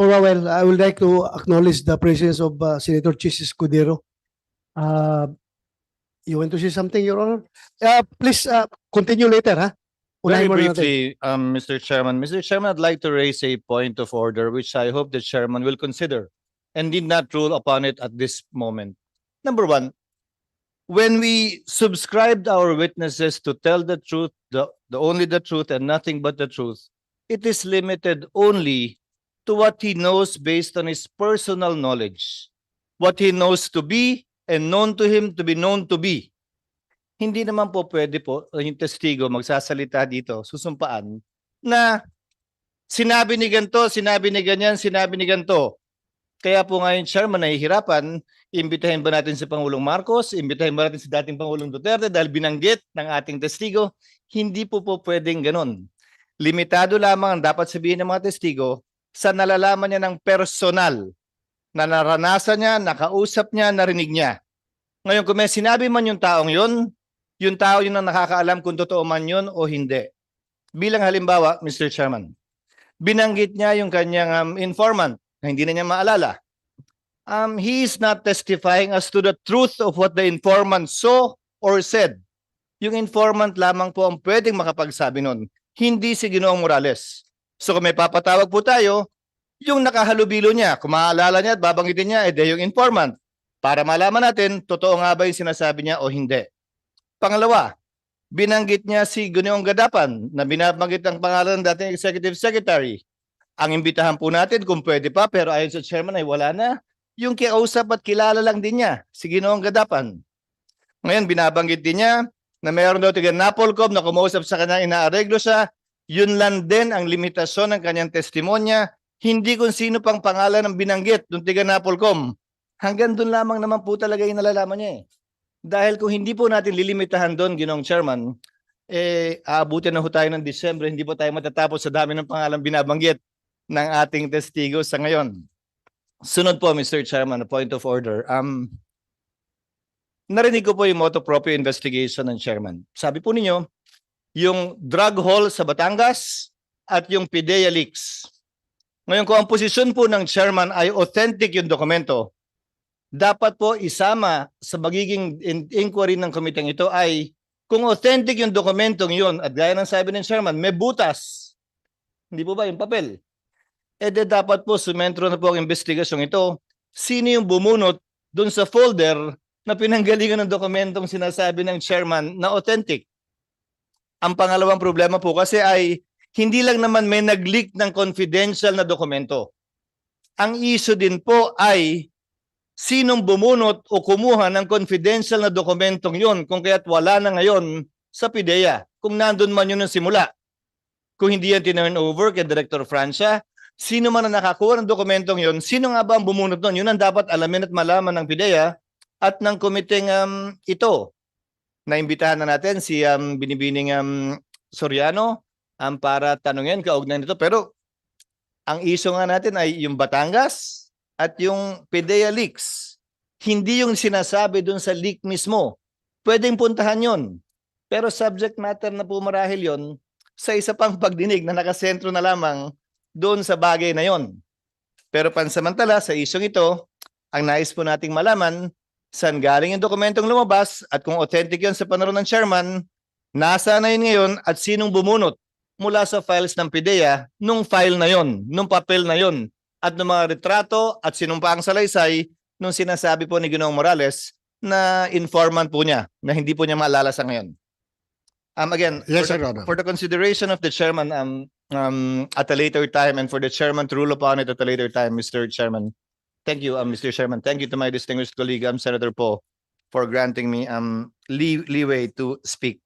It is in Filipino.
for a while, I would like to acknowledge the presence of uh, Senator Chis Escudero. Uh, you want to say something, Your Honor? Uh, please uh, continue later, ha? Very Unahin muna natin. briefly, um, Mr. Chairman. Mr. Chairman, I'd like to raise a point of order which I hope the chairman will consider and did not rule upon it at this moment. Number one, when we subscribed our witnesses to tell the truth, the, the only the truth and nothing but the truth, it is limited only to what he knows based on his personal knowledge, what he knows to be and known to him to be known to be. Hindi naman po pwede po yung testigo magsasalita dito, susumpaan, na sinabi ni ganito, sinabi ni ganyan, sinabi ni ganito. Kaya po ngayon, chairman, nahihirapan, imbitahin ba natin si Pangulong Marcos, imbitahin ba natin si dating Pangulong Duterte dahil binanggit ng ating testigo, hindi po po pwedeng ganun. Limitado lamang ang dapat sabihin ng mga testigo sa nalalaman niya ng personal na naranasan niya, nakausap niya, narinig niya. Ngayon, kung may sinabi man yung taong yun, yung tao yun ang nakakaalam kung totoo man yun o hindi. Bilang halimbawa, Mr. Chairman, binanggit niya yung kanyang um, informant na hindi na niya maalala. Um, he is not testifying as to the truth of what the informant saw or said. Yung informant lamang po ang pwedeng makapagsabi nun, hindi si Ginoong Morales. So kung may papatawag po tayo, yung nakahalubilo niya, kung maaalala niya at babanggitin niya, edi yung informant. Para malaman natin, totoo nga ba yung sinasabi niya o hindi. Pangalawa, binanggit niya si Ginoong Gadapan na binabanggit ang pangalan ng dating Executive Secretary. Ang imbitahan po natin kung pwede pa pero ayon sa chairman ay wala na. Yung kiausap at kilala lang din niya, si Ginoong Gadapan. Ngayon, binabanggit din niya na mayroon daw tiga Napolcom na kumausap sa kanya, inaareglo siya. Yun lang din ang limitasyon ng kanyang testimonya. Hindi kung sino pang pangalan ng binanggit ng tiga Napolcom. Hanggang doon lamang naman po talaga yung nalalaman niya eh. Dahil kung hindi po natin lilimitahan doon, Ginong Chairman, eh, aabutin na ho tayo ng Disyembre, hindi po tayo matatapos sa dami ng pangalan binabanggit ng ating testigo sa ngayon. Sunod po, Mr. Chairman, a point of order. Um, narinig ko po yung motu proprio investigation ng chairman. Sabi po ninyo, yung drug haul sa Batangas at yung PIDEA leaks. Ngayon, kung ang posisyon po ng chairman ay authentic yung dokumento, dapat po isama sa magiging in- inquiry ng komiteng ito ay kung authentic yung dokumentong yun at gaya ng sabi ng chairman, may butas. Hindi po ba yung papel? E de dapat po sumentro na po ang investigasyong ito. Sino yung bumunot dun sa folder na pinanggalingan ng dokumentong sinasabi ng chairman na authentic? Ang pangalawang problema po kasi ay hindi lang naman may nag-leak ng confidential na dokumento. Ang issue din po ay sinong bumunot o kumuha ng confidential na dokumentong yon kung kaya't wala na ngayon sa PIDEA kung nandun man yun ng simula. Kung hindi yan tinurn over kay Director Francia, sino man ang nakakuha ng dokumentong yon, sino nga ba ang bumunot nun? Yun ang dapat alamin at malaman ng PIDEA at ng komiteng um, ito. Naimbitahan na natin si um, Binibining um, Soriano um, para tanungin kaugnay nito. Pero ang issue nga natin ay yung Batangas, at yung PDEA leaks, hindi yung sinasabi dun sa leak mismo. Pwedeng puntahan yon. Pero subject matter na po marahil yon sa isa pang pagdinig na nakasentro na lamang doon sa bagay na yon. Pero pansamantala sa isyong ito, ang nais po nating malaman saan galing yung dokumentong lumabas at kung authentic yon sa panahon ng chairman, nasa na yun ngayon at sinong bumunot mula sa files ng PIDEA nung file na yon, nung papel na yon at ng mga retrato at sinumpaang salaysay nung sinasabi po ni Ginoong Morales na informant po niya na hindi po niya maalala sa ngayon. Um, again, Yes, for, the, for the consideration of the chairman um, um, at a later time and for the chairman to rule upon it at a later time, Mr. Chairman. Thank you, um, Mr. Chairman. Thank you to my distinguished colleague, um, Senator Poe, for granting me um, lee- leeway to speak.